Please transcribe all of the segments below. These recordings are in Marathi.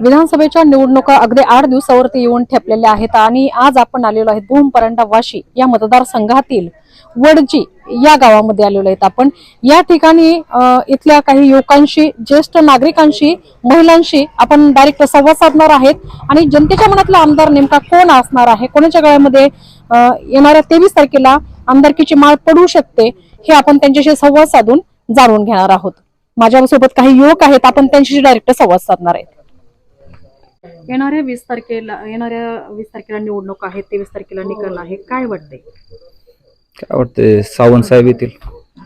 विधानसभेच्या निवडणुका अगदी आठ दिवसावरती येऊन ठेपलेल्या आहेत आणि आज आपण आलेलो आहेत भूम वाशी या मतदारसंघातील वडजी या गावामध्ये आलेलो आहेत आपण. या ठिकाणी इथल्या काही युवकांशी ज्येष्ठ नागरिकांशी महिलांशी आपण डायरेक्ट संवाद साधणार आहेत आणि जनतेच्या मनातला आमदार नेमका कोण असणार आहे? कोणाच्या गळ्यामध्ये येणाऱ्या तेवीस तारखेला आमदारकीची माळ पडू शकते हे आपण त्यांच्याशी संवाद साधून जाणून घेणार आहोत. माझ्यासोबत काही युवक आहेत आपण त्यांच्याशी डायरेक्ट संवाद साधणार आहेत. येणाऱ्या वीस तारखेला येणाऱ्या वीस तारखेला निवडणूक आहे तेवीस तारखेला निकाल आहे काय वाटतंय काय वाटते सावंत साहेब येतील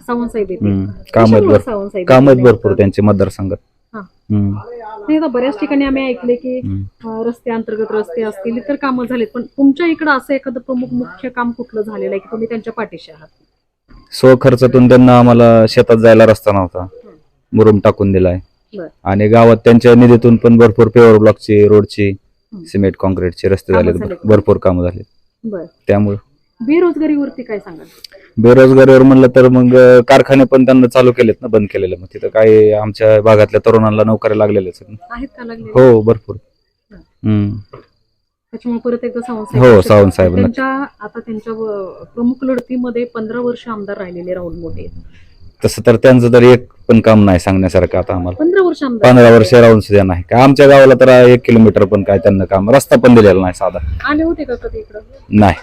सावंत साहेब येतील. हम्म. काम आहेत कशामुळे भर- सावंत साहेब काम आहेत येतील? भरपूर त्यांचे मतदारसंघात हा. हम्म. नाही, आता बऱ्याच ठिकाणी आम्ही ऐकले की. अं, रस्ते अंतर्गत रस्ते असतील इतर कामं झालीत पण तुमच्या इकडं असं एखादं प्रमुख मुख्य काम कुठलं झालेलं आहे की तुम्ही त्यांच्या पाठीशी आहात स्वखर्चातून त्यांना आम्हाला शेतात जायला रस्ता नव्हता मुरुम टाकून दिलाय. आणि गावात त्यांच्या निधीतून पण भरपूर पेवर ब्लॉकची रोडची सिमेंट कॉन्क्रीटचे रस्ते झाले. भरपूर कामं झाले त्यामुळे. बेरोजगारीवरती काय सांगाल? बेरोजगारीवर म्हणलं तर मग कारखाने पण त्यांना चालू केलेत ना बंद केलेले. मग तिथं काय आमच्या भागातल्या तरुणांना नोकऱ्या लागलेल्याच हो भरपूर. त्याच्यामुळे परत एकदा सावंत हो, सावंत साहेब, नक्की. त्यांच्या आता त्यांच्या प्रमुख लढतीमध्ये पंधरा वर्ष आमदार राहिलेले राहुल मोठे तसं तर त्यांचं तर एक पण काम नाही सांगण्यासारखं आता आम्हाला. पंधरा वर्ष आमदार. पंधरा वर्ष राहून सुद्धा नाही. काय आमच्या गावाला तर एक किलोमीटर पण काय त्यांना काम रस्ता पण दिलेला नाही साधा. आले होते का कधी इकडं? नाही.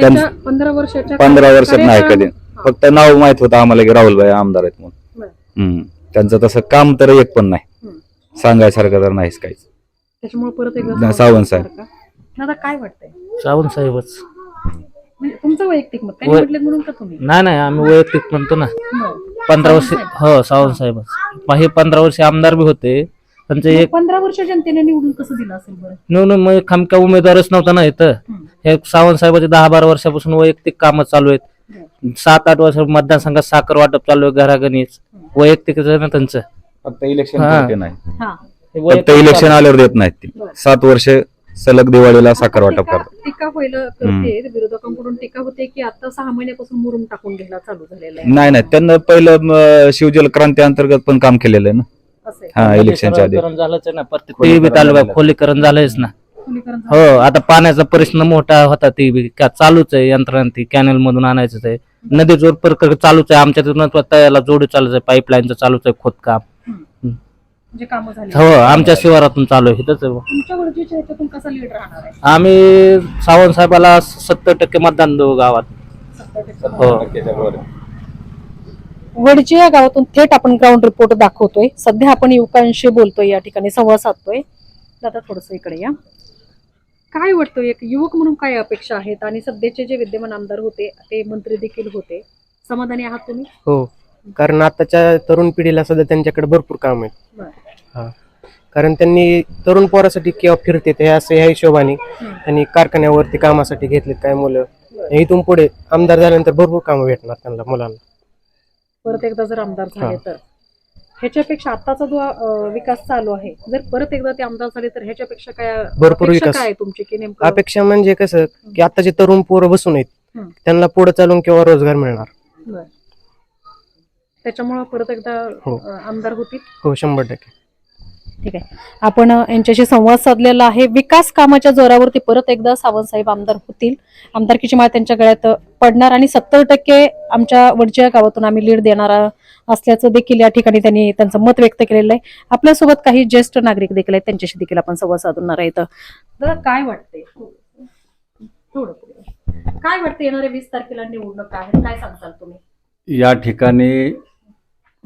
त्यांच्या पंधरा वर्षाच्या पंधरा वर्षात नाही कधी. फक्त नाव माहीत होतं आम्हाला की राहुलभाई आमदार आहेत म्हणून. बरं. हम्म. त्यांचं तसं काम तर एक पण नाही. हम्म. सांगायसारखं तर नाहीच काहीच. त्याच्यामुळे परत एकदा नाही, सावंत साहेब. दादा काय वाटतंय? सावंत साहेबच. म्हणजे तुमचं वैयक्तिक मत वै- म्हटलं म्हणून का तुम्ही? नाही नाही आम्ही वैयक्तिक म्हणतो ना. बरं. पंधरा वर्ष हो सावंत साहेबच मग हे पंधरा वर्ष आमदार बी होते. त्यांचं एक पंधरा वर्ष जनतेने निवडून कसं दिलं असेल बरं? निवडून मग खामका उमेदवारच नव्हता ना इथं. हे सावंत साहेबाचे दहा बारा वर्षापासून वैयक्तिक कामं चालू आहेत. सात आठ वर्ष मतदारसंघात साखर वाटप चालू आहे घरागणीच वैयक्तिक आहे ना त्यांचं. फक्त इलेक्शन हा. नाही. हा. हे फक्त वैयक्तिक इलेक्शन आल्यावर देत नाहीत ती. बरं. सात वर्ष सलग दिवाळीला साखर वाटप टीका करतात. टीका व्हायला करते विरोधकांकडून टीका होते की आता सहा महिन्यापासून मुरुम टाकून घ्यायला चालू झालेलं आहे. नाही नाही त्यांना पहिलं म, शिवजल क्रांती अंतर्गत पण काम केलेलं आहे ना. असं आहे. हा इलेक्शनच्या आधी. खोलीकरण झालंच आहे ना प्रत्येक खोलीकरण ते बी तालुका झालं. खोलीकरण झालंयच ना. खोलीकरण हो आता पाण्याचा प्रश्न मोठा होता ते बी का चालूच आहे यंत्रणा ती कॅनल मधून आणायचं आहे. नदी जोड प्रकल्प चालूच आहे आमच्या तिथून तळ्याला जोडी चालूच आहे पाईपलाईनचं चालूच आहे खोदकाम. कामं झाली हो आमच्या शिवारातून चालू आहे इथंच आहे. तुमच्या ह्याच्यातून कसा लीड राहणार आहे? आम्ही सावंत साहेबाला सत्तर टक्के मतदान देऊ गावात. हो. वडजी या गावातून थेट आपण ग्राउंड रिपोर्ट दाखवतोय. सध्या आपण युवकांशी बोलतोय या ठिकाणी संवाद साधतोय. दादा थोडस इकडे या. काय वाटतं एक युवक म्हणून काय अपेक्षा आहेत? आणि सध्याचे जे विद्यमान आमदार होते ते मंत्री देखील होते. समाधानी आहात तुम्ही? हो. कारण आताच्या तरुण पिढीला सध्या त्यांच्याकडे भरपूर काम आहे बरं. हा कारण त्यांनी तरुण पोरासाठी किंवा फिरते हे असं ह्या हिशोबाने त्यांनी कारखान्यावरती कामासाठी घेतलेत काय मुलं इथून पुढे आमदार झाल्यानंतर भरपूर कामं भेटणार त्यांना मुलांना परत एकदा जर आमदार झाले. तर ह्याच्यापेक्षा आताचा जो अं, विकास चालू आहे जर परत एकदा ते आमदार झाले तर ह्याच्यापेक्षा काय भरपूर अपेक्षा विकास. काय आहे तुमची की नेमकं अपेक्षा म्हणजे कसं की आताचे तरुण पोरं बसून आहेत हम्म. त्यांना पुढे चालून किंवा रोजगार मिळणार बरं. त्याच्यामुळं परत एकदा हो. अं, आमदार होतील हो शंभर टक्के ठीक आहे. आपण यांच्याशी संवाद साधलेला आहे. विकास कामाच्या जोरावरती परत एकदा सावंतसाहेब आमदार होतील. आमदारकीची माळ त्यांच्या गळ्यात पडणार आणि सत्तर टक्के आमच्या वडच्या गावातून आम्ही लीड देणार असल्याचं देखील या ठिकाणी त्यांनी त्यांचं मत व्यक्त केलेलं आहे. आपल्यासोबत काही ज्येष्ठ नागरिक देखील आहेत. त्यांच्याशी देखील आपण संवाद साधणार आहे दादा काय वाटते काय वाटते येणाऱ्या वीस तारखेला निवडणूक आहे? काय सांगताल तुम्ही? या ठिकाणी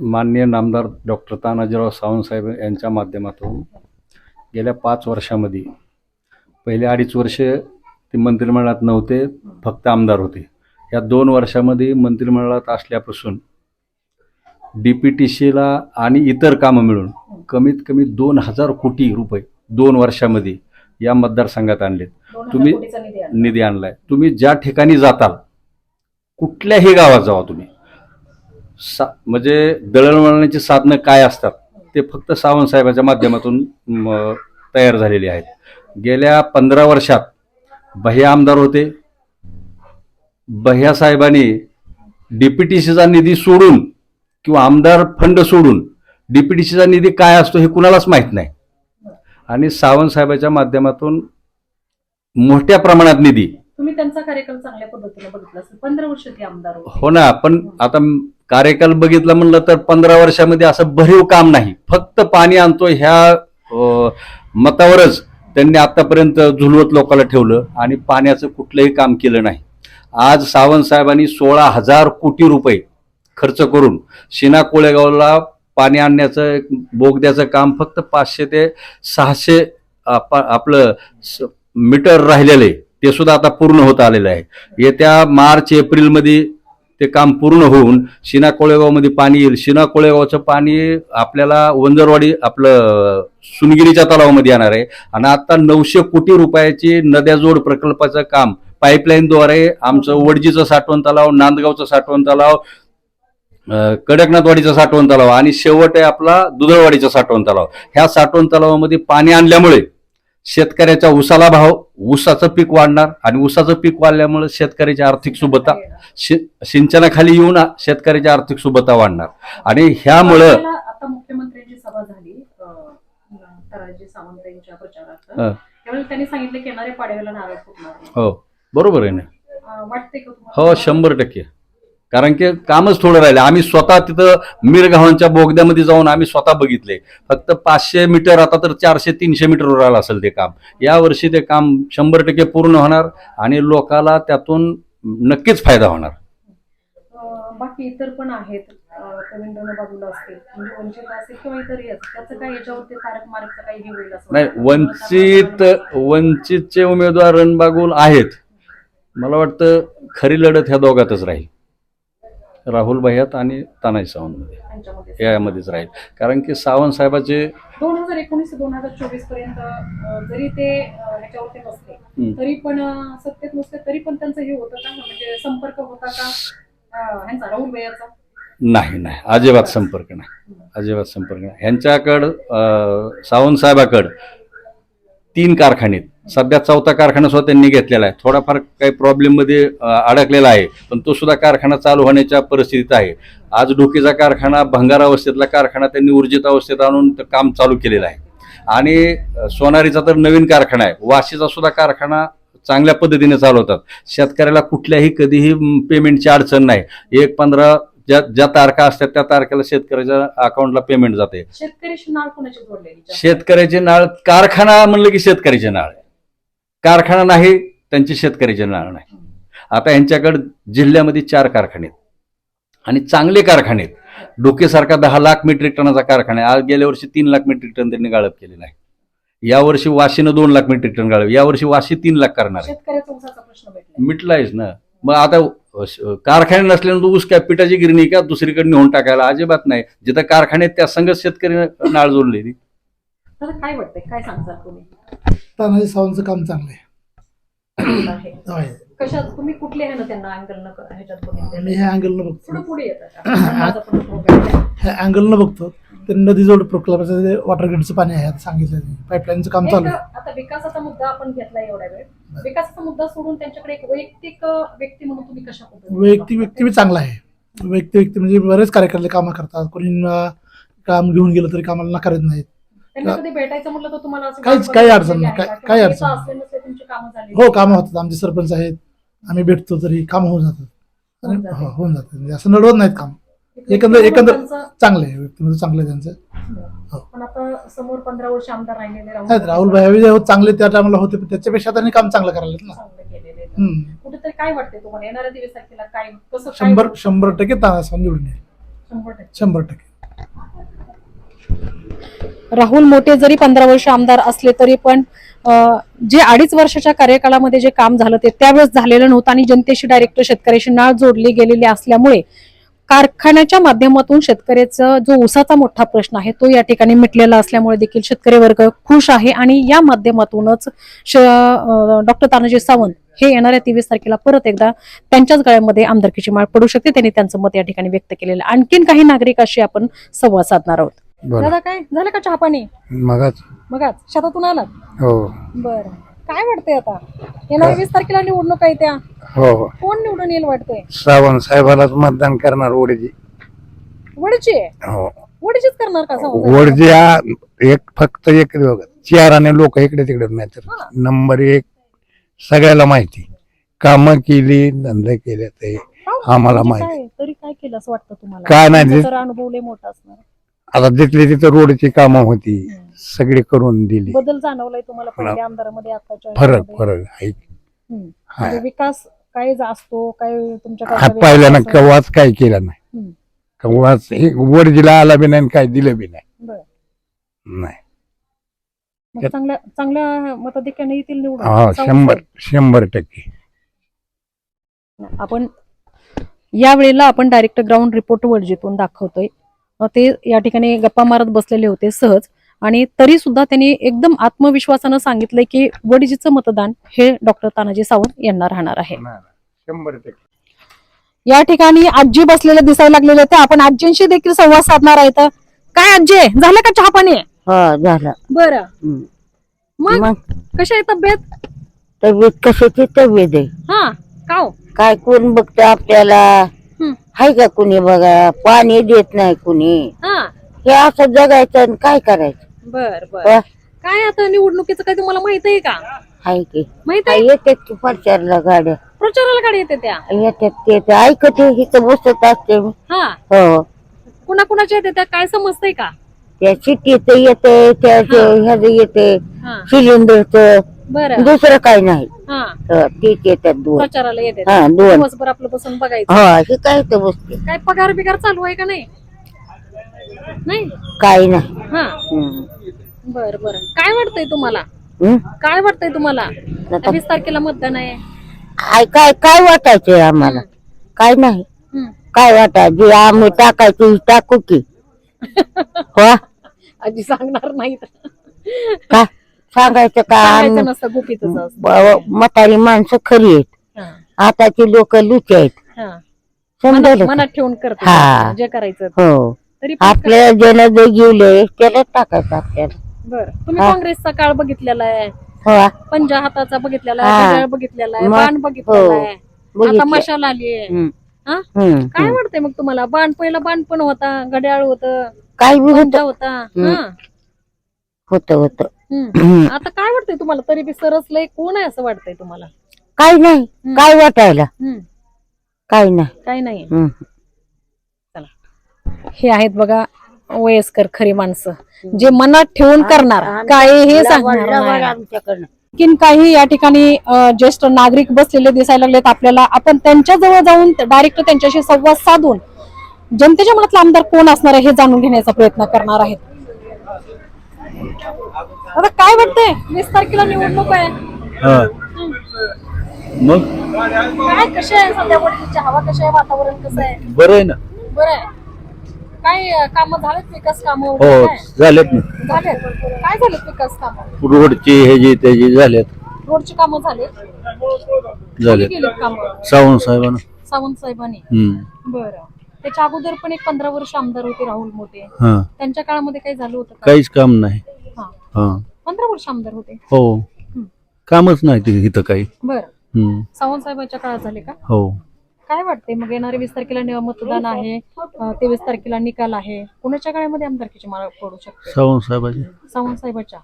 माननीय नामदार डॉक्टर तानाजीराव सावंतसाहेब यांच्या माध्यमातून गेल्या पाच वर्षामध्ये पहिले अडीच वर्ष ते मंत्रिमंडळात नव्हते फक्त आमदार होते. या दोन वर्षामध्ये मंत्रिमंडळात असल्यापासून डी पी टी सीला आणि इतर कामं मिळून कमीत कमी दोन हजार कोटी रुपये दोन वर्षामध्ये या मतदारसंघात आणलेत. तुम्ही-. निधी आणलाय. तुम्ही ज्या ठिकाणी जाताल कुठल्याही गावात जावा तुम्ही. सा म्हणजे दळणवळणाची साधनं काय असतात ते फक्त सावंत साहेबांच्या माध्यमातून तयार झालेली आहेत. गेल्या पंधरा वर्षात भैया आमदार होते. भैया साहेबांनी डीपीटीसीचा निधी सोडून किंवा आमदार फंड सोडून डीपीडीसीचा निधी काय असतो हे कुणालाच माहीत नाही. आणि सावंत साहेबाच्या माध्यमातून मोठ्या प्रमाणात निधी तुम्ही त्यांचा कार्यकाल चांगल्या पद्धतीने बघितला पंधरा वर्ष ते आमदार हो ना पण आता कार्यकाल बघितलं म्हणलं तर पंधरा वर्षामध्ये असं भरीव काम नाही. फक्त पाणी आणतो ह्या मतावरच त्यांनी आतापर्यंत झुलवत लोकांना ठेवलं आणि पाण्याचं कुठलंही काम केलं नाही. आज सावंत साहेबांनी सोळा हजार कोटी रुपये खर्च करून शिना कोळेगावला पाणी आणण्याचं बोगद्याचं काम फक्त पाचशे ते सहाशे आपलं स- मीटर राहिलेलं आहे. ते सुद्धा आता पूर्ण होत आलेलं आहे. येत्या मार्च एप्रिलमध्ये ते काम पूर्ण होऊन शिना कोळेगावमध्ये पाणी येईल. शिना कोळेगावचं पाणी आपल्याला वंजरवाडी आपलं सुनगिरीच्या तलावामध्ये येणार आहे. आणि आता नऊशे कोटी रुपयाची नद्याजोड प्रकल्पाचं काम पाईपलाईनद्वारे आमचं वडजीचं साठवण तलाव नांदगावचं साठवण तलाव कडकनाथवाडीचा साठवण तलाव आणि शेवट आहे आपला दुधळवाडीचा साठवण तलाव. ह्या साठवण तलावामध्ये पाणी आणल्यामुळे शेतकऱ्याच्या ऊसाला भाव ऊसाचं पीक वाढणार आणि ऊसाचं पीक वाढल्यामुळे शेतकऱ्याची आर्थिक सुबत्ता शि- सिंचनाखाली येऊन शेतकऱ्याची आर्थिक सुबत्ता वाढणार. आणि ह्यामुळं आता मुख्यमंत्र्यांची सभा झाली अं, तराजी सावंत यांच्या प्रचारार्थ हं. त्यावेळी त्यांनी सांगितलं की येणाऱ्या पाडव्याला नारळ फुटणार. हो बरोबर आहे ना. अं, वाटते का तुम्हाला? हो शंभर टक्के. कारण की कामच थोडं राहिलं. आम्ही स्वतः तिथं मिरगावांच्या बोगद्यामध्ये जाऊन आम्ही स्वतः बघितले. फक्त पाचशे मीटर आता तर चारशे तीनशे मीटरवर राहिलं असेल ते काम. या वर्षी ते काम शंभर टक्के पूर्ण होणार आणि लोकाला त्यातून नक्कीच फायदा होणार. बाकी इतर पण आहेत बाजूला असतील. म्हणजे वंचित असेल किंवा इतरही असतील त्याचं काय याच्यावरती तारक मारकचं काही हे होईल असं नाही? वंचित वंचितचे उमेदवार रणबागुल आहेत. मला वाटतं खरी लढत ह्या दोघातच राहील. राहुल भैयात आणि तानाजी सावंतमध्ये. यामध्येच राहील. कारण की सावंत साहेबाचे दोन हजार एकोणीस दोन हजार चोवीसपर्यंत जरी ते ह्याच्यावरती. तरी पण सत्तेत नसते तरी पण त्यांचं हे होतं का? म्हणजे संपर्क होता का? ह्यांचा राहुल भैयाचा? नाही नाही. अजिबात संपर्क नाही. अजिबात संपर्क नाही. ह्यांच्याकडं सावंत साहेबाकडं तीन कारखाने आहेत. सध्या चौथा कारखाना सुद्धा त्यांनी घेतलेला आहे. थोडाफार काही प्रॉब्लेममध्ये अडकलेला आहे पण तो सुद्धा कारखाना चालू होण्याच्या परिस्थितीत आहे. आज डोकीचा कारखाना भंगार अवस्थेतला कारखाना त्यांनी ऊर्जित अवस्थेत आणून काम चालू केलेलं आहे. आणि सोनारीचा तर नवीन कारखाना आहे. वाशीचा सुद्धा कारखाना चांगल्या पद्धतीने चालवतात. शेतकऱ्याला कुठल्याही कधीही पेमेंटची अडचण नाही. एक पंधरा ज्या ज्या तारखा असतात त्या तारखेला शेतकऱ्याच्या अकाउंटला पेमेंट जाते. शेतकऱ्याशी नाळ कोणाची जोडलेली? शेतकऱ्याचे नाळ कारखाना म्हणलं की शेतकऱ्याचे नाळ आहे. कारखाना नाही त्यांची शेतकऱ्याचे नाळ नाही. आता यांच्याकडे जिल्ह्यामध्ये चार कारखाने आहेत. आणि चांगले कारखाने आहेत. डोकेसारखा दहा लाख मेट्रिक टनाचा कारखाना आहे. आज गेल्या वर्षी तीन लाख मेट्रिक टन त्यांनी गाळप केलेला आहे. यावर्षी वाशीनं दोन लाख मेट्रिक टन गाळप. यावर्षी वाशी तीन लाख करणार आहे. शेतकऱ्याचा मिटलायच ना. मग आता कारखाने नसल्यानंतर ऊस काय पिठाची गिरणी का दुसरीकडे नेऊन टाकायला अजिबात नाही. जिथं कारखाने आहेत त्या संगच शेतकरी नाळ जोडलेली. तर काय वाटतंय? काय सांगता तुम्ही? तानाजी सावंतचं काम चांगलं आहे. कशात? तुम्ही कुठले आहे ना त्यांना अँगल न ह्याच्यात मी? ह्या अँगलनं पुढे बघतो. पुढे येतात. ह्या अँगलनं बघतो. ते नदीजोड प्रकल्पाचं जे वॉटर ग्रीडचं पाणी आहे आता सांगितलं पाईपलाईनचं काम चालू आहे. आता विकासाचा मुद्दा आपण घेतला एवढ्या वेळ. विकासाचा मुद्दा सोडून त्यांच्याकडे एक वैयक्तिक व्यक्ती म्हणून तुम्ही कशा पद्धतीने वैयक्तिक? व्यक्ती बी चांगला आहे. व्यक्ती व्यक्ती म्हणजे बरेच कार्यकर्ते कामं करतात. कोणी अं, काम घेऊन गेलं तरी कामाला नकारत नाहीत. त्यांना कधी भेटायचं म्हटलं तर तुम्हाला असं काहीच- काही अडचण नाही? काय- काही अडचण नाही. असले नसले तुमची कामं झाली. हो कामं होतात. आमचे सरपंच आहेत. आम्ही भेटतो तरी कामं होऊन जातात. आणि होऊन जातात. हो होऊन जातात. म्हणजे असं नडवत नाहीत काम. एकंदर- एकंदर- चांगलं आहे व्यक्तिमत्व चांगलं आहे त्यांचं. पण आता समोर पंधरा वर्ष आमदार राहिलेले आहेत राहुल भाई जे चांगले त्या टायमाला होते पण त्याच्यापेक्षा त्यांनी काम चांगलं करायला ना. कुठेतरी काय वाटते तुम्हाला? येणाऱ्या दिवस तारखेला काय कसं काय शंभर? शंभर टक्के तानासावंत निवडून येईल. शंभर टक्के. शंभर टक्के. राहुल मोठे जरी पंधरा वर्ष आमदार असले तरी पण जे अडीच वर्षाच्या कार्यकाळामध्ये जे काम झालं ते त्यावेळेस झालेलं नव्हतं आणि जनतेशी डायरेक्ट शेतकऱ्याशी नाळ जोडली गेलेली असल्यामुळे कारखान्याच्या माध्यमातून शेतकऱ्याचा जो ऊसाचा मोठा प्रश्न आहे तो या ठिकाणी मिटलेला असल्यामुळे देखील शेतकरी वर्ग खुश आहे आणि या माध्यमातूनच डॉक्टर तानाजी सावंत हे येणाऱ्या तेवीस तारखेला परत एकदा त्यांच्याच गळ्यामध्ये आमदारकीची माळ पडू शकते. त्यांनी त्यांचं मत या ठिकाणी व्यक्त केलेलं. आणखीन काही नागरिकाशी आपण संवाद साधणार आहोत. दादा काय? झालं का चहा पाणी? मगाच. मग आज शेतातून आलात? हो. बर. काय वाटतंय आता? येणाऱ्या वीस तारखेला निवडणूक आहे त्या. हो हो. कोण निवडून येईल वाटतंय? सावंत साहेबालाच मतदान करणार ओढीची वडची हो. वडीचीच करणार का सावंत वडज्या एक फक्त एक चेहराने लोक इकडे तिकडे नाही तर हा. नंबर एक सगळ्याला माहिती. कामं केली धंदे केले ते. आम्हाला म्हणजे माहिती. काय- तरी काय केलं असं वाटतं तुम्हाला? काय नाही तुमचा ते- तर अनुभव लय मोठा असणार. आता जिथले तिथे रोडची कामं होती. सगळी करून दिली बदल जाणवलाय तुम्हाला पहिल्या आमदारामध्ये आताच्या फरक? फरक आहे हम्म. हा. म्हणजे विकास काय असतो काय तुमच्या हा गावचा पहिल्यानं विकास असतो? कवाच काय केलं नाही हम्म. कवाच हे वडजीला आला बी नाही आणि काय दिलं बी नाही बरं. नाही मग चांगल्या चांगल्या मताधिक्याने येतील निवडून हा शंभर. शंभर टक्के आपण या वेळेला आपण डायरेक्ट ग्राउंड रिपोर्ट वडजीतून दाखवतोय अं ते या ठिकाणी गप्पा मारत बसलेले होते सहज आणि तरी सुद्धा त्यांनी एकदम आत्मविश्वासानं सांगितलंय की वडजीचं मतदान हे डॉक्टर तानाजी सावंत यांना राहणार आहे. शंभर टक्के. या ठिकाणी आजी बसलेल्या दिसायला लागलेल्या होत्या आपण आजींशी देखील संवाद साधणार आहेत काय आजी झालं का चहा पाणी? हो झालं. बरं. हम्म. मग? मग? कशी आहे तब्येत? तब्येत कशाची तब्येत आहे? हा का हो? काय कोण बघतं आपल्याला? हम्म. हाय का कुणी बघा? पाणी देत नाही कुणी? हा. हे असं जगायचं आणि काय करायचं? बर बर. काय आता निवडणुकीचं काय तुम्हाला माहीत आहे का? हाय की. माहीत काय आहे येतात की प्रचारला गाड्या. प्रचाराला गाडी येते त्या? येतात ते ते ऐकते इथं बसत असते. मी. हा. हो. कुणा कुणाच्या येते त्या? काय समजतंय का? त्या चिठ्ठीचं येते त्या ह्याचं येते हा. सिलेंडरचं. बरं. दुसरं काही नाही. हा. हो, तीच येतात दोन. प्रचाराला येते. हा दोन. दिवसभर आपलं बसून बघायचं. हो हे काय तर बसते? काय पगार बिगार चालू आहे का नाही? नाही? काही नाही. हा. हम्म. बर बर. काय वाटतंय तुम्हाला? काय वाटतंय तुम्हाला? आता वीस तारखेला मतदान आहे. काय काय काय वाटायचंय आम्हाला? काय नाही. काय वाटाय जे आम्ही टाकायची टाकू की. हो? आजी सांगणार नाही काय? सांगायचं का सांगायचं आम्ही? नसतं गुपितच असतं. ब- म्हातारी माणसं खरी आहेत. हा, आताची लोक लुचे आहेत. हा. समजलं मनात का? मनात ठेवून करते हा. जे करायचं हो. तरी पण आपल्याला ज्याला जे गेले त्याला टाकायचं आपल्याला. बर तुम्ही हा. काँग्रेसचा काळ बघितलेला आहे हो पंजा हाताचा बघितलेला हा. आहे घड्याळ बघितलेला आहे मग? बाण बघितलेला हो. आहे आता बघितलं. मशाल आली आहे हम्म. हा? हम्म, काय हम्म. वाटतंय मग तुम्हाला बाण पहिला बाण पण होता घड्याळ होत काय बी होत पंजा होता हा. होत होत हम्म. आता काय वाटतंय तुम्हाला तरी बी सरसलंय कोण आहे असं वाटतंय तुम्हाला काय नाही काय वाटायला हम्म. काय नाही काय नाही हम्म. हे आहेत बघा वयस्कर खरी माणसं जे मनात ठेवून करणार काय हे सांगणार आणखीन काही या ठिकाणी ज्येष्ठ नागरिक बसलेले दिसायला लागलेत. आपल्याला आपण त्यांच्या जवळ जाऊन डायरेक्ट त्यांच्याशी संवाद साधून जनतेच्या मनातला आमदार कोण असणार आहे हे जाणून घेण्याचा प्रयत्न करणार आहेत. आता काय वाटतंय? वीस तारखेला निवडणूक आहे. मग? काय कशी आहे सध्या? हवा कशी आहे? वातावरण कसं आहे? बरं आहे ना. बरं आहे. काय काम झालेत विकास काम हो झालेत ना. झालेत. काय झालेत विकास काम? रोडची हे जी त्याची झालेत. रोडची कामं झालेत? झालेत. कामं? सावंत साहेबांना. सावंत साहेबांनी? हम्म. बरं. त्याच्या अगोदर पण एक पंधरा वर्ष आमदार होते राहुल मोठे. हा. त्यांच्या काळामध्ये काही झालं होतं का? काहीच काम नाही. हा. हा. पंधरा वर्ष आमदार होते. हो. कामच नाही ते इथं काही. बरं. हम्म. सावंत साहेबांच्या काळात झाले का? हो. काय वाटते मग येणारे वीस तारखेला मतदान आहे तेवीस तारखेला निकाल आहे. कोणाच्या काळामध्ये आमदारकीची माळ पडू शकते? सावंत साहेबाचे. सावंत साहेबाच्या.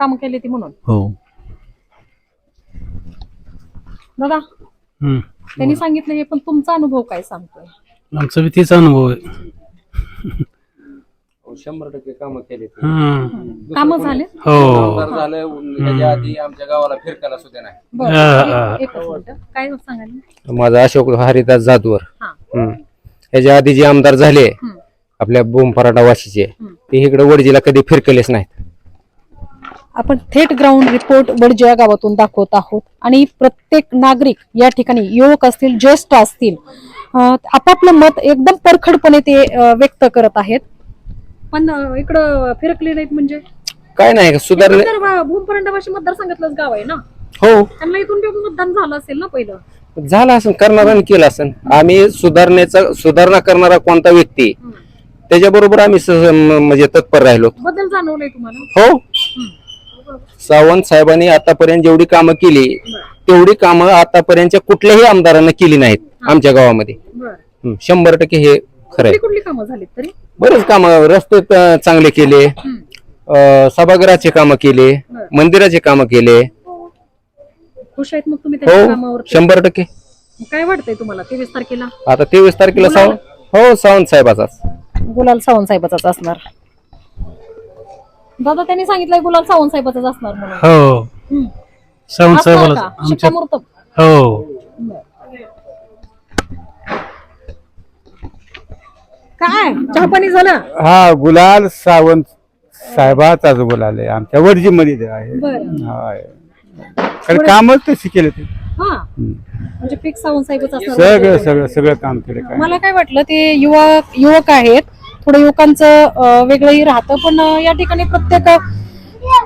काम केले ती म्हणून? हो. दादा त्यांनी सांगितलं हे पण तुमचा अनुभव काय सांगतोय? आमचा बी तीच अनुभव आहे. शंभर टक्के कामं केले हम्म. काम झाले हो झालं आधी आमच्या गावाला फिरकायला सुद्धा नाही बरं. एक- एकच मिनिट काय सांगाल माझा अशोक हरिदास जाधवर हा. हम्म. ह्याच्या आधी जे आमदार झाले हम्म. आपल्या बोमपराठा वाशीचे हम्म. ते इकडे वडजीला कधी फिरकलेच नाहीत आपण थेट ग्राउंड रिपोर्ट वडजे या गावातून दाखवत आहोत आणि प्रत्येक नागरिक या ठिकाणी युवक असतील ज्येष्ठ असतील अं, आपापलं मत एकदम परखडपणे ते अं, व्यक्त करत आहेत पण इकडं फिरकले नाहीत म्हणजे? काय नाही सुधारणे भूमपरंडावाशी मतदारसंघातलंच गाव आहे ना? हो. त्यांना इथून बी मतदान झालं असेल ना पहिलं? झालं असं करणाऱ्याने केलं असं आम्ही सुधारण्याचा सुधारणा करणारा कोणता व्यक्ती? त्याच्याबरोबर आम्ही म्हणजे तत्पर राहिलो. बदल जाणवलाय तुम्हाला? हो. सावंत साहेबांनी आतापर्यंत जेवढी कामं केली तेवढी कामं आतापर्यंतच्या कुठल्याही आमदारानं केली नाहीत आमच्या गावामध्ये. शंभर टक्के हे खरंय. कुठली कुठली कामं झालीत तरी? बरेच काम रस्ते त- चांगले केले. अं, सभागृहाचे कामं केले. मंदिराचे कामं केले. खुश आहेत मग तुम्ही त्याच्या हो कामावर शंभर टक्के. काय वाटतंय तुम्हाला? तेवीस तारखेला? आता तेवीस तारखेला सावंत हो सावंत साहेबाचाच. गुलाल सावंत साहेबाचाच असणार. दादा त्यांनी सांगितलंय गुलाल सावंत साहेबाचाच असणार म्हणून. हो. हम्म. सावंत असणार साहेबाला का? आमच्या शिक्कामोर्तब. हो. काय? चहा पाणी झालं? हा गुलाल सावंत साहेबाचाच गुलाल आहे आमच्या वर्जीमध्ये आहे. बरं. हाय. कारण कामच तशी केले ते हा. म्हणजे फिक्स सावंत साहेबच असणार सगळं सगळं सगळं काम केलं काय. मला काय वाटलं ते युवक युवक आहेत. थोडं युवकांचं अं, वेगळंही राहतं. पण अं, या ठिकाणी प्रत्येक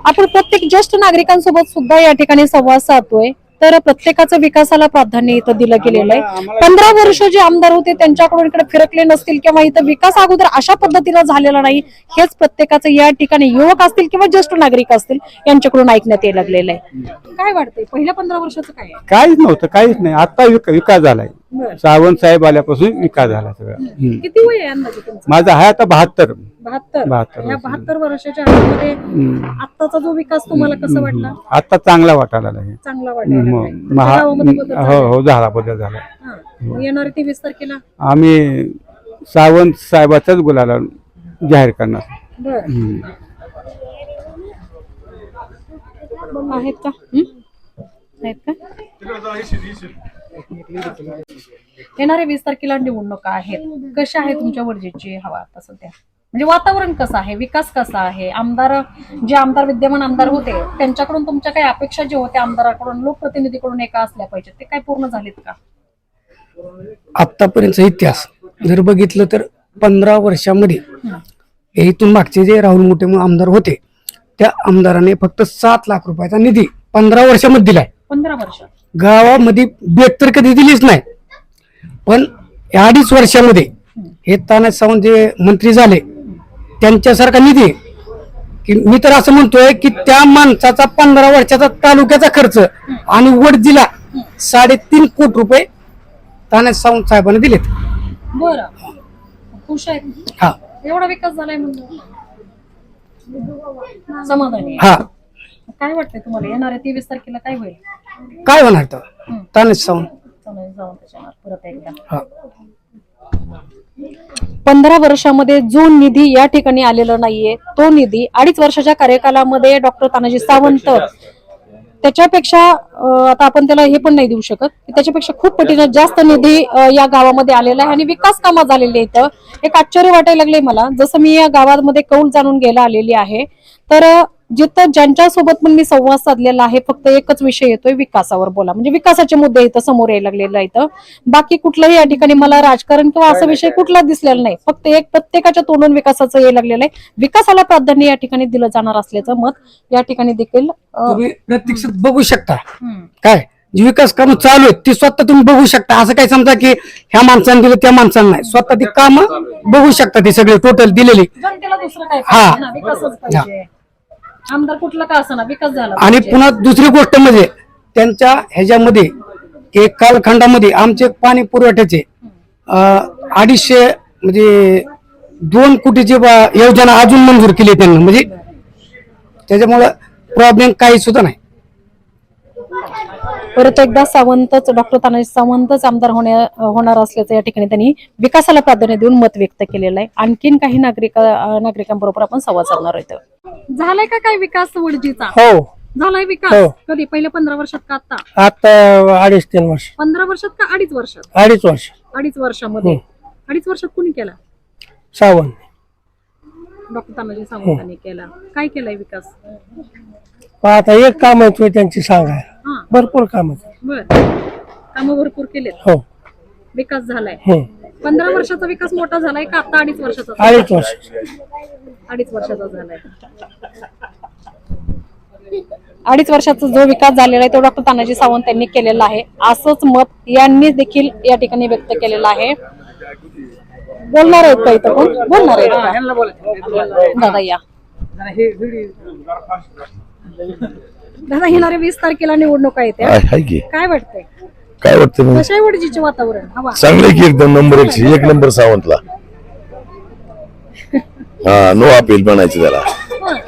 आपण प्रत्येक ज्येष्ठ नागरिकांसोबत सुद्धा या ठिकाणी संवाद साधतोय. तर प्रत्येकाचं विकासाला प्राधान्य इथं दिलं गेलेलं आहे. पंधरा वर्ष जे आमदार होते त्यांच्याकडून इकडे फिरकले नसतील किंवा इथं विकास अगोदर अशा पद्धतीनं झालेला नाही हेच प्रत्येकाचं या ठिकाणी युवक असतील किंवा ज्येष्ठ नागरिक असतील यांच्याकडून ऐकण्यात येऊ लागलेलं आहे. काय वाटतंय? पहिल्या पंधरा वर्षाचं काय आहे? काहीच नव्हतं काहीच नाही. आता विक- विकास झालाय. सावंत साहेब आल्यापासून विकास झाला सगळं. किती वय आहे अंदाजे तुमचं? माझा आहे आता बहात्तर. बहात्तर. बहात्तर या. बहात्तर वर्षाच्या जो विकास तुम्हाला कसा वाटला? आता चांगला वाटायला लागला चांगला वाटायला महा हो? हो झाला बदल झाला. येणाऱ्या तेवीस तारखेला? आम्ही सावंत साहेबाचाच गुलाला जाहीर करणार. आहेत का? आहेत का? येणाऱ्या वीस तारखेला निवडणुका आहेत. कशा आहे तुमच्या वर्जेची हवा आता सध्या? म्हणजे वातावरण कसं आहे? विकास कसा आहे? आमदार जे आमदार विद्यमान आमदार होते त्यांच्याकडून तुमच्या काही अपेक्षा जे होत्या आमदाराकडून लोकप्रतिनिधीकडून एका असल्या पाहिजेत. ते काय पूर्ण झालेत का? आतापर्यंतचा इतिहास जर बघितलं तर पंधरा वर्षामध्ये हे. इथून मागचे जे राहुल मोठे आमदार होते त्या आमदाराने फक्त सात लाख रुपयाचा निधी पंधरा वर्षामध्ये दिलाय. पंधरा वर्ष. गावामध्ये बेट तर कधी दिलीच नाही. पण या अडीच वर्षामध्ये हे ताना सावंत जे मंत्री झाले त्यांच्यासारखा निधी आहे. की मी तर असं म्हणतोय की त्या माणसाचा पंधरा वर्षाचा तालुक्याचा खर्च आणि वडजीला साडेतीन कोटी रुपये ताना सावंत साहेबांनी दिलेत. बर. खुश आहेत. हा. एवढा विकास झालाय समाधानी. आहे. हा. काय वाटतंय तुम्हाला? येणाऱ्या तेवीस तारखेला काय होईल? काय होणार तर ताना सावंत. चला जाऊन त्याच्यावर परत एकदा. हा. पंधरा वर्षामध्ये जो निधी या ठिकाणी आलेला नाहीये तो निधी अडीच वर्षाच्या कार्यकालामध्ये डॉक्टर तानाजी सावंत त्याच्यापेक्षा अं, आता आपण त्याला हे पण नाही देऊ शकत की त्याच्यापेक्षा खूप पटीनं जास्त निधी अं, या गावामध्ये आलेला आहे आणि विकास कामं झालेली इथं एक आश्चर्य वाटायला लागले मला. जसं मी या गावामध्ये कौल जाणून घ्यायला आलेली आहे तर अं, जिथं ज्यांच्या सोबत पण मी संवाद साधलेला आहे फक्त एकच विषय येतोय विकासावर बोला. म्हणजे विकासाचे मुद्दे इथं समोर यायला लागलेला इथं बाकी कुठलंही या ठिकाणी मला राजकारण किंवा असा विषय कुठला दिसलेला नाही. फक्त एक प्रत्येकाच्या तोंडून विकासाचं यायला लागलेलं आहे. विकासाला प्राधान्य या ठिकाणी दिलं जाणार असल्याचं मत या ठिकाणी देखील तुम्ही प्रत्यक्षात बघू शकता. काय? जी विकास कामं चालू आहेत ती स्वतः तुम्ही बघू शकता. असं काय समजा की ह्या माणसाने दिलं त्या माणसाने नाही. स्वतः ती कामं बघू शकता ती सगळी टोटल दिलेली. जनतेला दुसरं काय हा. पाहिजे? ना? विकासच पाहिजे. आमदार कुठला का असं विकास झाला आणि. पुन्हा दुसरी गोष्ट म्हणजे त्यांच्या ह्याच्यामध्ये की कालखंडामध्ये आमचे पाणी पुरवठ्याचे अडीचशे म्हणजे दोन कोटीची बा- योजना अजून मंजूर केली त्यांनी. म्हणजे त्याच्यामुळं प्रॉब्लेम काही सुद्धा नाही. परत एकदा सावंतच डॉक्टर तानाजी सावंतच आमदार होण्या होणार असल्याचं या ठिकाणी त्यांनी विकासाला प्राधान्य देऊन मत व्यक्त केलेलं आहे. आणखीन काही नागरिक नागरिकांबरोबर आपण संवाद साधणार आहोत झालाय का काय विकास वडजीचा? हो. झालाय विकास? हो. कधी? पहिल्या पंधरा वर्षात का आता? आता अडीच तीन वर्ष. पंधरा वर्षात का अडीच वर्षात? अडीच वर्ष. अडीच वर्षामध्ये. अडीच वर्षात कुणी केला? सावंत. डॉक्टर तानाजी सावंतांनी केला. काय केलाय विकास? आता एक काम आहे त्यांची सांगाय हा भरपूर काम बर. काम भरपूर केलेत. हो. विकास झालाय. हम्म. पंधरा वर्षाचा विकास मोठा झालाय का आता अडीच वर्षाचा अडीच वर्ष. अडीच वर्षाचा झालाय. अडीच वर्षाचा जो विकास झालेला आहे तो डॉक्टर तानाजी सावंत यांनी केलेला आहे. असंच मत यांनी देखील या ठिकाणी व्यक्त केलेलं आहे. बोलणार आहेत का इथं कोण? बोलणार आहेत का? दादा या. दादा येणाऱ्या वीस तारखेला निवडणुका आहे की. काय वाटतंय? काय वाटतं मग? कशा वडजीचे वातावरण? हवा. चांगलं की एकदम नंबर एक एक नंबर सावंतला. हा नो अपील म्हणायचं त्याला.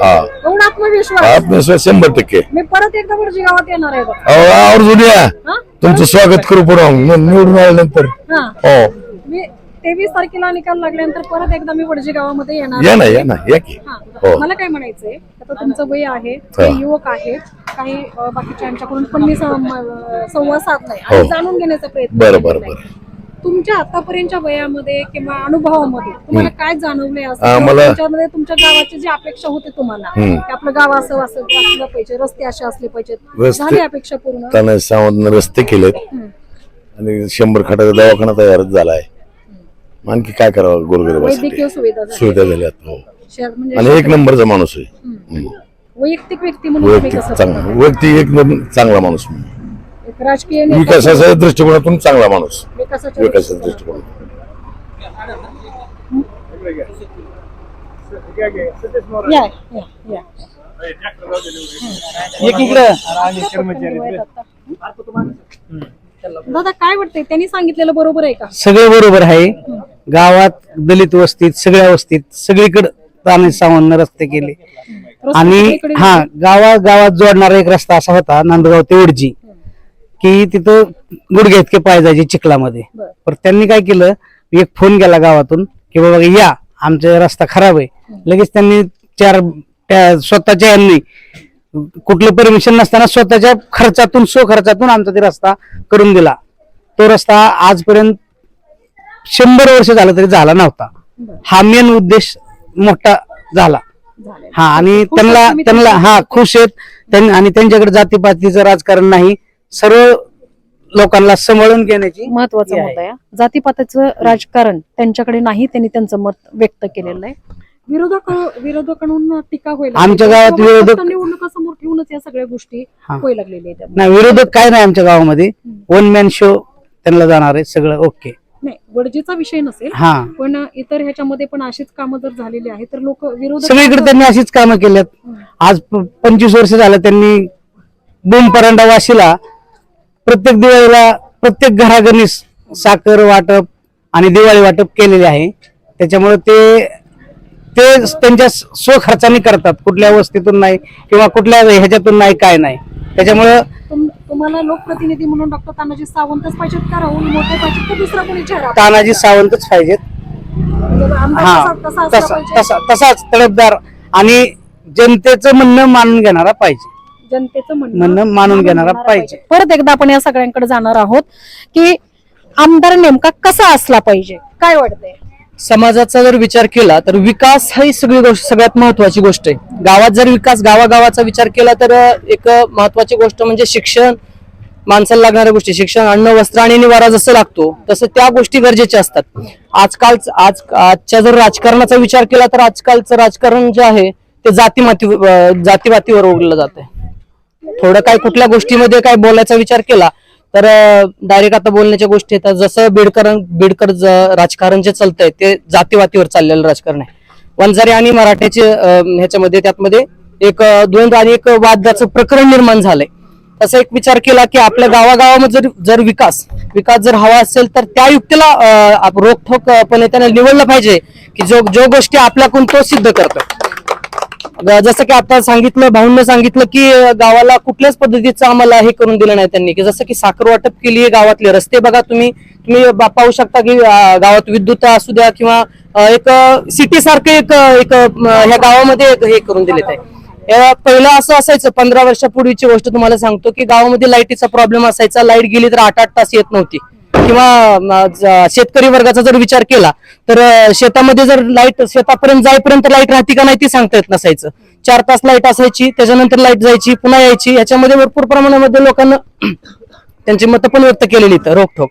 हा. एवढा आत्मविश्वास. आत्मविश्वास शंभर टक्के. मी परत एकदा वडजी गावात येणार आहे बघ. अहो आवर्जून या. हा? तुमचं स्वागत करू पुढं. निवडून आल्यानंतर. हा. हो. तेवीस तारखेला निकाल लागल्यानंतर परत एकदा मी वडजी गावामध्ये येणार या ना आहे. या ना या की हा. हो. मला काय म्हणायचंय आता तुमचं वय आहे काही युवक आहेत काही अं, बाकीच्यांच्याकडून पण मी सं- अं, संवाद साधलाय आणि हो. जाणून घेण्याचा प्रयत्न बरं केलेला बरं आहे. बरं तुमच्या आतापर्यंतच्या वयामध्ये किंवा अनुभवामध्ये तुम्हाला काय जाणवलंय असं आम्हाला- किंवा तुमच्यामध्ये तुमच्या गावाची जी अपेक्षा होती तुम्हाला हम्म. की आपलं गाव असं असं असलं पाहिजे रस्ते असे असले पाहिजेत रस्ते- झाली अपेक्षा पूर्ण त्यानं सावंतनं रस्ते केलेत हम्म. आणि शंभर खाटाचा दवाखाना तयारच झालाय आणखी काय करावं गोरगरिबासाठी? वैद्यकीय सुविधा झाली. सुविधा झाल्यात हो. शहर म्हणजे आणि एक नंबरचा माणूस आहे. हम्म. वैयक्तिक व्यक्ती म्हणून तुम्ही वैयक्तिक कसं चांगला बघता? व्यक्ती एक नंबर चांगला माणूस एक राजकीय नेता- विकासाच्या दृष्टिकोनातून चांगला माणूस. विकासाच्या विकासाच्या दृष्टिकोनातून. या, या, या. दादा काय वाटतंय? त्यांनी सांगितलेलं बरोबर आहे का? सगळे बरोबर आहे. गावात दलित वस्तीत सगळ्या वस्तीत सगळीकडे तानाजी सावंतनं रस्ते केले. आणि सगळीकडे हा गावा गावात जोडणारा एक रस्ता असा होता नांदगाव ते उडजी की तिथं गुडघे इतके पाय जायचे चिखलामध्ये. बरं. पण त्यांनी काय केलं? एक फोन केला गावातून की बाबा या आमचा रस्ता खराब आहे. लगेच त्यांनी चार त्या स्वतःच्या यांनी कुठलं परमिशन नसताना स्वतःच्या खर्चातून स्व खर्चातून आमचा ते रस्ता करून दिला. तो रस्ता आजपर्यंत शंभर वर्ष झालं तरी झाला नव्हता. हा मेन उद्देश मोठा झाला. हा आणि त्यांना त्यांना हा खुश आहेत. आणि त्यांच्याकडे जातीपातीचं राजकारण नाही. सर्व लोकांना सांभाळून घेण्याची महत्त्वाचा हे आहे. मुद्दा आहे. जातीपाताचं राजकारण त्यांच्याकडे नाही त्यांनी त्यांचं मत व्यक्त केलेलं आहे. विरोधक विरोधकांकडून टीका होईल. आमच्या गावात विरोधक- निवडणुका समोर ठेवूनच या सगळ्या गोष्टी लागलेल्या आहेत. नाही विरोधक काय नाही आमच्या गावामध्ये. वन मॅन शो त्यांना जाणार आहे सगळं ओके नाही वडजीचा विषय नसेल हा. पण इतर ह्याच्यामध्ये पण अशीच कामं जर झालेली आहेत तर लोक विरोध सगळीकडे त्यांनी अशीच कामं केल्यात. आज पंचवीस वर्ष झालं त्यांनी बोम परांडा वाशीला. प्रत्येक दिवाळीला प्रत्येक घराघरी स- साखर वाटप आणि दिवाळी वाटप केलेले आहे. त्याच्यामुळे ते ते त्यांच्या स्वखर्चाने करतात कुठल्या वस्तीतून नाही किंवा कुठल्या ह्याच्यातून नाही काय नाही. त्याच्यामुळं तुम- तुम्हाला लोकप्रतिनिधी म्हणून डॉक्टर तानाजी सावंतच पाहिजेत का राहुल मोठे पाहिजेत का दुसरा कोणी चेहरा? तानाजी सावंतच पाहिजेत. हा? तसा तसाच तडफदार आणि जनतेचं म्हणणं मानून घेणारा पाहिजे. जनतेचं म्हणणं मानून घेणारा पाहिजे. परत एकदा आपण या सगळ्यांकडे जाणार आहोत की आमदार नेमका कसा असला पाहिजे? काय वाटतंय? समाजाचा जर विचार केला तर विकास ही सगळी गोष्ट सगळ्यात महत्वाची गोष्ट आहे. गावात जर विकास गावागावाचा विचार केला तर एक महत्वाची गोष्ट म्हणजे शिक्षण माणसाला लागणाऱ्या गोष्टी शिक्षण अन्न वस्त्र आणि निवारा जसं लागतो तसं त्या गोष्टी गरजेच्या असतात. आजकाल आज आजच्या जर राजकारणाचा विचार केला तर आजकालचं राजकारण जे आहे ते जातीमाती माती जातीवातीवर ओढलं जात आहे थोडं काय कुठल्या गोष्टीमध्ये काय बोलायचा विचार केला तर डायरेक्ट आता बोलण्याच्या गोष्टी येतात जसं बीडकर बीडकर ज- राजकारण जे चालतंय ते जातीवातीवर चाललेलं राजकारण आहे. वंजारी आणि मराठ्याचे ह्याच्यामध्ये त्यातमध्ये एक द्वंद्व आणि एक वादाचं प्रकरण निर्माण झालंय. तसा एक विचार केला की आपल्या गावागावामध्ये जर जर विकास विकास जर हवा असेल तर त्या युक्तीला रोखोकपणे आप- रोखठोकपणे त्यांना निवडलं पाहिजे की जो जो गोष्टी आपल्याकडून तो सिद्ध करतोय. जसं की आता सांगितलं भाऊंना सांगितलं की गावाला कुठल्याच पद्धतीचं आम्हाला हे करून दिलं नाही त्यांनी. की जसं की साखर वाटप केली आहे गावातले रस्ते बघा तुम्ही. तुम्ही पाहू शकता की गावात विद्युत असू द्या किंवा एक सिटी सारखे एक एक ह्या गावामध्ये एक हे करून दिलेत आहे. पहिलं असं असायचं पंधरा वर्षापूर्वीची गोष्ट तुम्हाला सांगतो की गावामध्ये लाईटीचा प्रॉब्लेम असायचा. लाइट गेली तर आठ आठ तास येत नव्हती. किंवा शेतकरी वर्गाचा जर विचार केला तर शेतामध्ये जर लाइट शेतापर्यंत जाईपर्यंत लाइट राहते का नाही ती सांगता येत नसायचं. चार तास लाइट असायची त्याच्यानंतर लाइट जायची पुन्हा यायची याच्यामध्ये भरपूर प्रमाणामध्ये लोकांना त्यांची मतं पण व्यक्त केलेली इथं रोखोक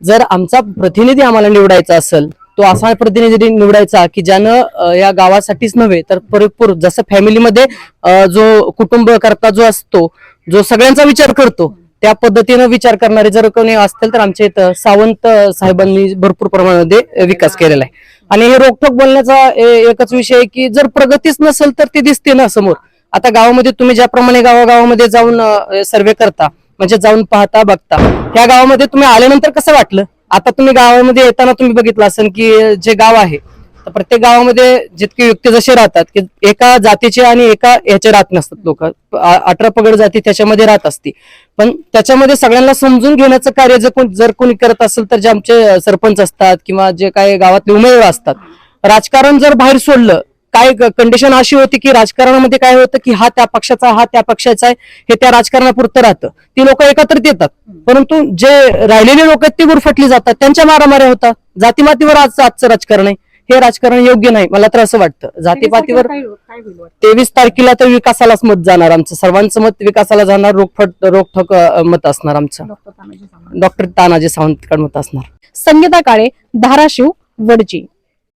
जर आमचा प्रतिनिधी आम्हाला निवडायचा असेल तो असा प्रतिनिधी निवडायचा की ज्यानं या गावासाठीच नव्हे तर भरपूर जसं फॅमिलीमध्ये जो कुटुंब करता जो असतो जो सगळ्यांचा विचार करतो त्या पद्धतीनं विचार करणारे जर कोणी असतील तर आमच्या इथं सावंत साहेबांनी भरपूर प्रमाणामध्ये विकास केलेला आहे. आणि हे रोखोक बोलण्याचा एकच विषय आहे की जर प्रगतीच नसेल तर ती दिसते ना समोर. आता गावामध्ये तुम्ही ज्याप्रमाणे गावागावामध्ये जाऊन सर्वे करता म्हणजे जाऊन पाहता बघता त्या गावामध्ये तुम्ही आल्यानंतर कसं वाटलं? आता तुम्ही गावामध्ये येताना तुम्ही बघितलं असेल की जे गाव आहे तर प्रत्येक गावामध्ये जितके व्यक्ती जसे राहतात की एका जातीचे आणि एका ह्याचे राहत नसतात लोक. अठरा पगड जाती त्याच्यामध्ये राहत असते. पण त्याच्यामध्ये सगळ्यांना समजून घेण्याचं कार्य जर कोण जर कोणी करत असेल तर जे आमचे सरपंच असतात किंवा जे काही गावातले उमेदवार असतात. राजकारण जर बाहेर सोडलं काय कंडिशन अशी होती की राजकारणामध्ये काय होतं की हा त्या पक्षाचा हा त्या पक्षाचा आहे हे त्या राजकारणापुरतं राहतं. ती लोक एकत्रित येतात. परंतु जे राहिलेले लोक आहेत ते गुरफटली जातात. त्यांच्या मारामाऱ्या होतात. जातीमातीवर आज आजचं राजकारण आहे. हे राजकारण योग्य नाही. मला तर असं वाटतं. जातीपातीवर काय काय होईल वाटतं? तेवीस तारखेला तर विकासालाच मत जाणार आमचं. सर्वांचं मत विकासाला जाणार रोखफट रोखठोक मत असणार आमचं. डॉक्टर तानाजी सावंत. डॉक्टर तानाजी सावंतकडे मत असणार. संगीता काळे धाराशिव वडजी